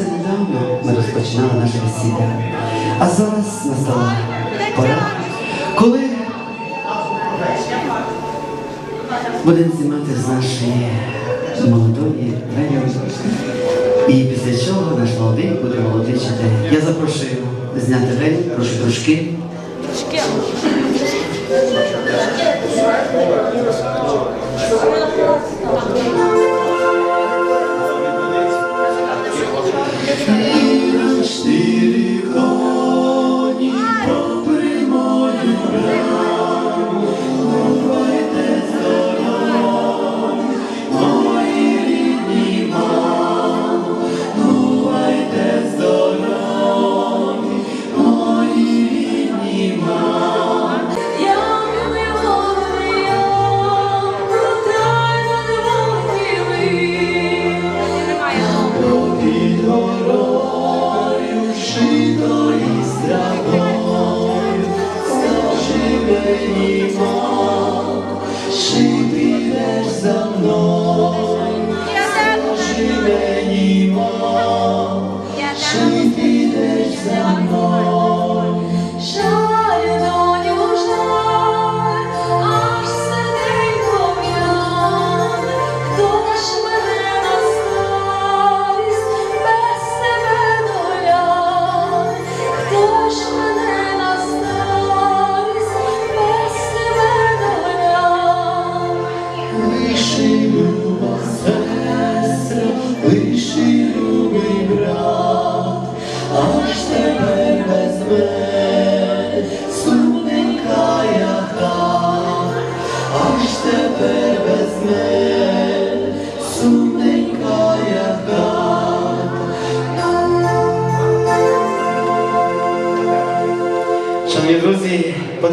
Здається, недавно ми розпочинали наше весілля. А зараз настала пора, коли будемо знімати з нашої молодої Веню. І після чого наш молодий буде молодичити. Я запрошую зняти Веню, прошу трошки. Amém.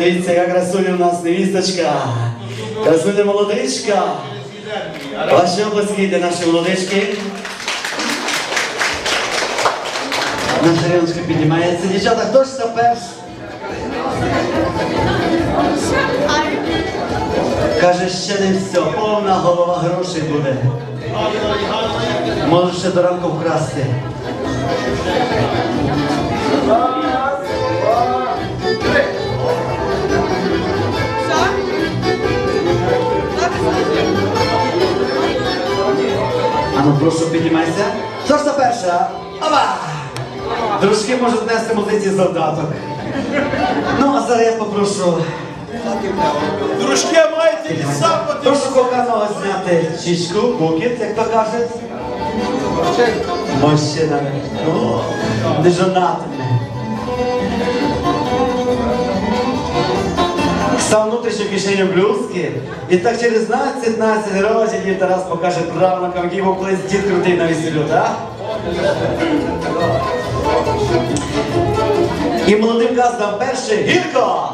Друзі, подивіться, яка красуня у нас невісточка. Красуня молодичка. Ваші обласки для нашої молодички. Наша риночка піднімається. Дівчата, хто ж це перш? Каже, ще не все, повна голова грошей буде. Може ще до ранку вкрасти. Ну прошу піднімайся. Хто ж це перша? Оба! Дружки можуть нести музиці завдаток. Ну, а зараз я попрошу. Дружки маєте і сам Прошу коханого зняти чічку, букет, як то кажуть. Мужчина. О, не жонатиме. Став внутрішню кишеню блузки, і так через 15 років дід Тарас покаже правнукам, який був колись дід крутий на весіллю, так? І молодим газдам перше гірко!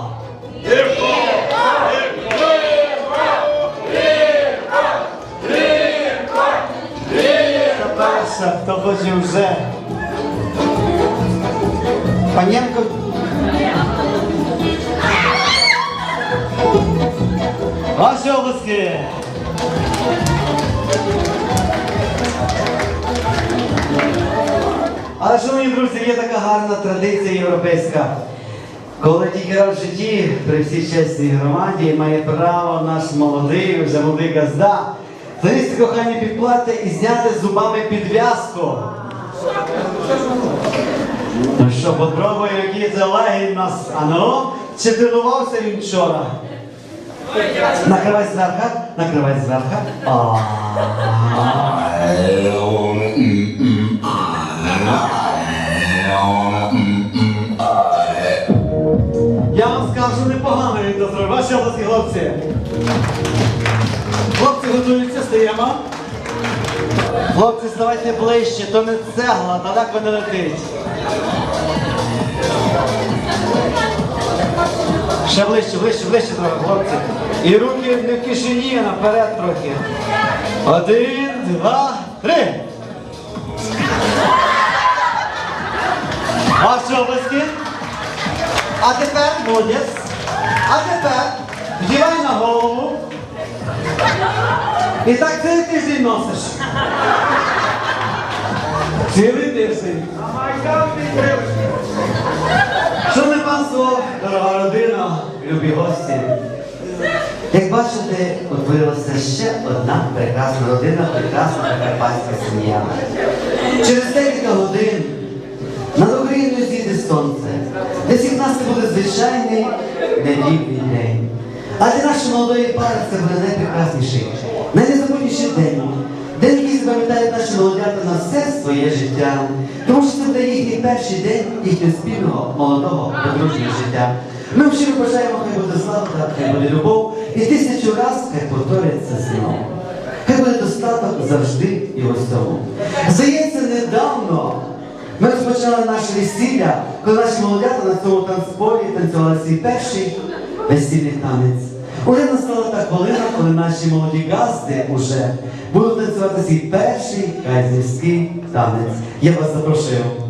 Та перша, хто хоче вже. Паненко. Ваші обласки. Але, шановні друзі, є така гарна традиція європейська. Коли тільки раз в житті при всій чесній громаді має право наш молодий, вже молодий газда, залізти кохання підплаття і зняти зубами підв'язку. Ну що, попробуй, який це легінь нас. А ну, чи тренувався він вчора? Накривай зверху, накривай зверху. А. Я вам скажу, непогано він це зробив. Ваші обласки, хлопці. Хлопці готуються, стаємо. Хлопці, ставайте ближче, то не цегла, далеко не летить. Ще ближче, ближче, ближче трохи, хлопці. І руки не в кишені, а наперед трохи. Один, два, три. Ваші обласки. А тепер, молодець. А тепер вдівай на голову. І так цілий тиждень носиш. Цілий тиждень. Панство, дорога родина, любі гості. Як бачите, утворилася ще одна прекрасна родина, прекрасна прикарпатська сім'я. Через декілька годин над Україною зійде сонце. Для всіх нас це буде звичайний недільний день. А для нашої молодої пари це буде найпрекрасніший, найнезабутніший день. Запам'ятають наші молодята на все своє життя. Тому що це буде їхній перший день їхнього спільного, молодого, подружнього життя. Ми щиро бажаємо, хай буде слава, хай буде любов, і тисячу раз хай повторяться знову. Хай буде достаток завжди і в усьому. Здається, недавно ми розпочали наше весілля, коли наші молодята на цьому танцполі танцювали свій перший весільний танець. Уже настала та хвилина, коли наші молоді газди уже будуть танцювати свій перший кайзерський танець. Я вас запрошую.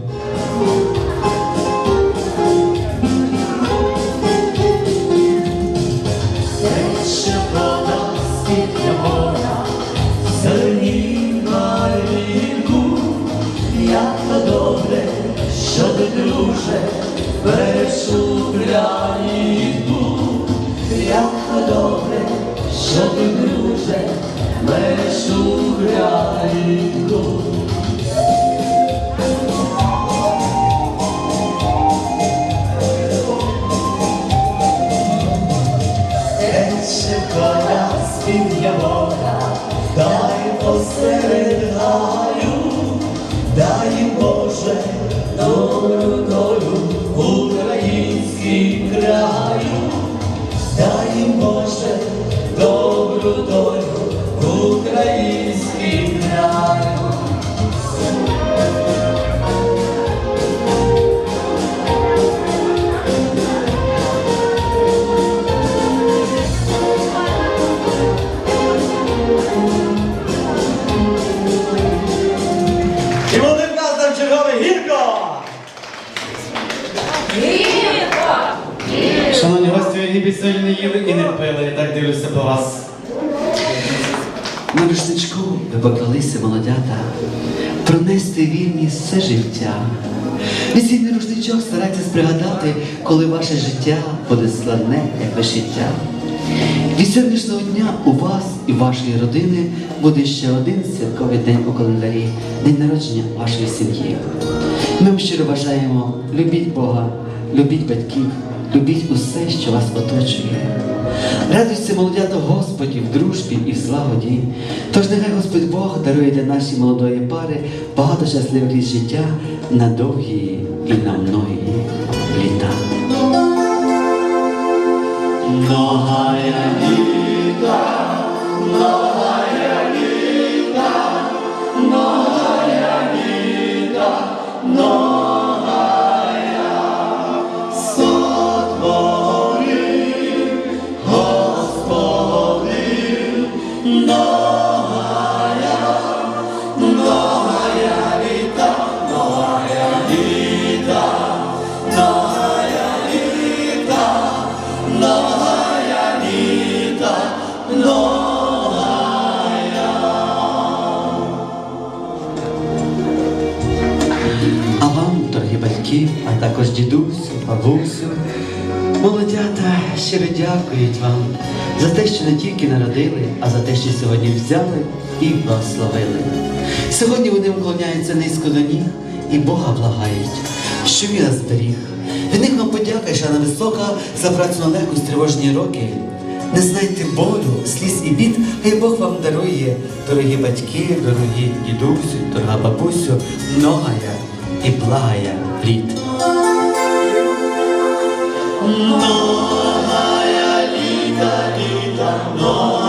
Що ти, друже, Українку. Тече вода, спів'я вода, дай посеред гаю, дай Боже, долю молодята, пронести вільність все життя. Весільний рушничок старайтесь пригадати, коли ваше життя буде складне, як вишиття. Від сьогоднішнього дня у вас і вашої родини буде ще один святковий день у календарі, день народження вашої сім'ї. Ми вам щиро бажаємо, любіть Бога, любіть батьків, любіть усе, що вас оточує. Радуйся, молодята Господі, в дружбі і в злагоді. Тож нехай Господь Бог дарує для нашої молодої пари багато щасливих життя на довгі і на многі літа. Многая літа, многая літа, многая літа, многая дідусю, бабусю, молодята щиро дякують вам за те, що не тільки народили, а за те, що сьогодні взяли і благословили. Сьогодні вони вклоняються низько до ніг і Бога благають, що він нас зберіг. Від них вам подяка, шана висока за працю на легку з тривожні роки. Не знайте болю, сліз і бід, хай Бог вам дарує, дорогі батьки, дорогі дідусю, дорога бабусю, многая і благая літ. Многая літа, літа, многая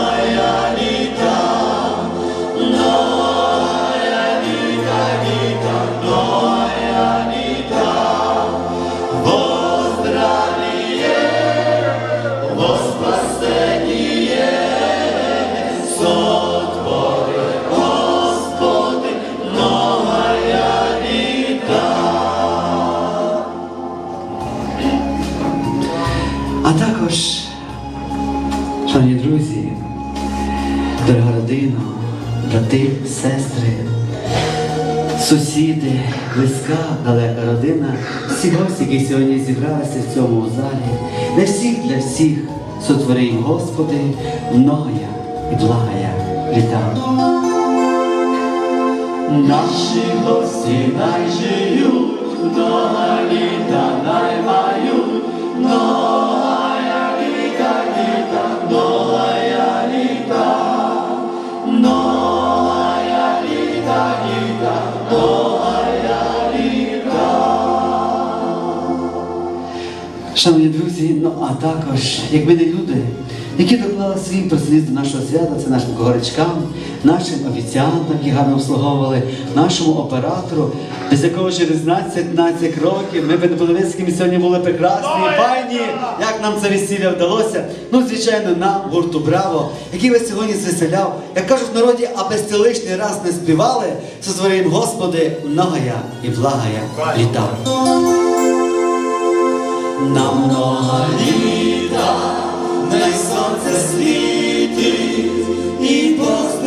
А також, шановні друзі, дорога родина, брати, сестри, сусіди, близька, далека родина, всі гості, які сьогодні зібралися в цьому залі, для всіх, для всіх сотвори, Господи, ноя і благая літа. Наші гості найжиють, много літа наймають многая літа, літа, многая літа, Шановні друзі, ну а також, як ми не люди, які доклали свій працівність до нашого свята, це нашим горечкам, нашим офіціантам, які гарно обслуговували, нашому оператору, без якого через 15 років ми б не подивилися, які сьогодні були прекрасні, файні, як нам це весілля вдалося. Ну, звичайно, нам, гурту Браво, який вас сьогодні звеселяв, як кажуть в народі, аби сте лишній раз не співали, сотворим Господи, многая і благая літа. На много літа, най сонце світить, і Бог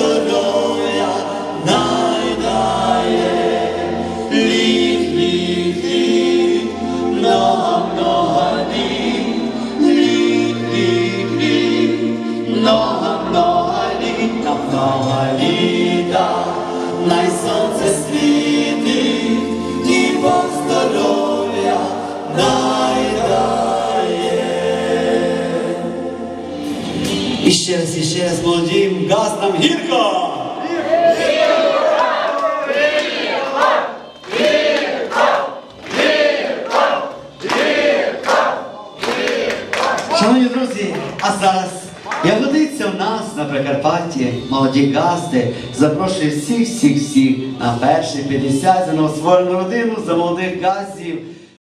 І ще раз, і ще раз молодім газдам гірко! Шановні друзі, а зараз як годиться в нас на Прикарпатті, молоді газди, запрошую всіх, всіх, всіх на перший 50 за новостворену родину, за молодих газдів,